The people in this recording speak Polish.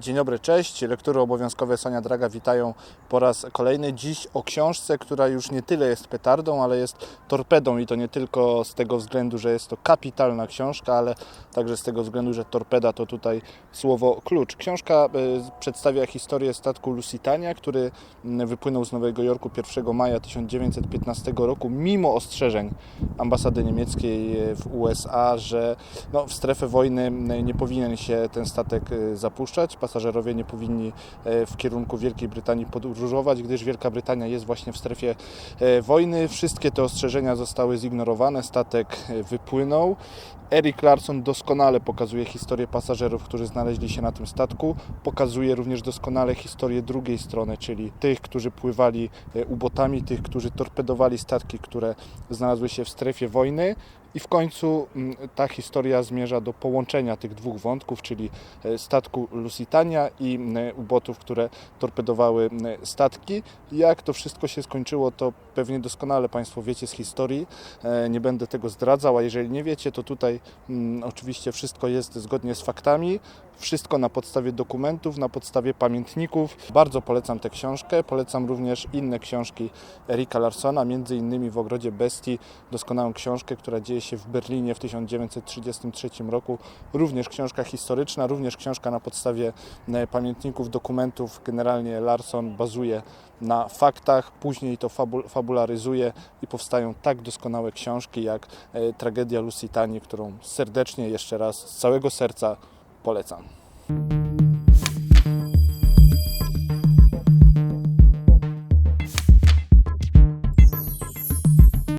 Dzień dobry, cześć. Lektury obowiązkowe Sonia Draga witają po raz kolejny. Dziś o książce, która już nie tyle jest petardą, ale jest torpedą i to nie tylko z tego względu, że jest to kapitalna książka, ale także z tego względu, że torpeda to tutaj słowo klucz. Książka y, przedstawia historię statku Lusitania, który wypłynął z Nowego Jorku 1 maja 1915 roku mimo ostrzeżeń ambasady niemieckiej w USA, że no, w strefę wojny nie powinien się ten statek y, zapuszczać. Pasażerowie nie powinni e, w kierunku Wielkiej Brytanii podróżować, gdyż Wielka Brytania jest właśnie w strefie e, wojny. Wszystkie te ostrzeżenia zostały zignorowane, statek e, wypłynął. Eric Larson doskonale pokazuje historię pasażerów, którzy znaleźli się na tym statku. Pokazuje również doskonale historię drugiej strony, czyli tych, którzy pływali ubotami, tych, którzy torpedowali statki, które znalazły się w strefie wojny. I w końcu mm, ta historia zmierza do połączenia tych dwóch wątków, czyli e, statku Lusitania i mm, ubotów, które torpedowały mm, statki. Jak to wszystko się skończyło, to pewnie doskonale Państwo wiecie z historii. E, Nie będę tego zdradzał, a jeżeli nie wiecie, to tutaj oczywiście wszystko jest zgodnie z faktami. Wszystko na podstawie dokumentów, na podstawie pamiętników. Bardzo polecam tę książkę. Polecam również inne książki Erika Larsona, między innymi w Ogrodzie Bestii, doskonałą książkę, która dzieje się w Berlinie w 1933 roku. Również książka historyczna, również książka na podstawie e, pamiętników, dokumentów. Generalnie Larson bazuje na faktach, później to fabu- fabularyzuje i powstają tak doskonałe książki jak e, Tragedia Lusitanii, którą serdecznie jeszcze raz z całego serca polecam.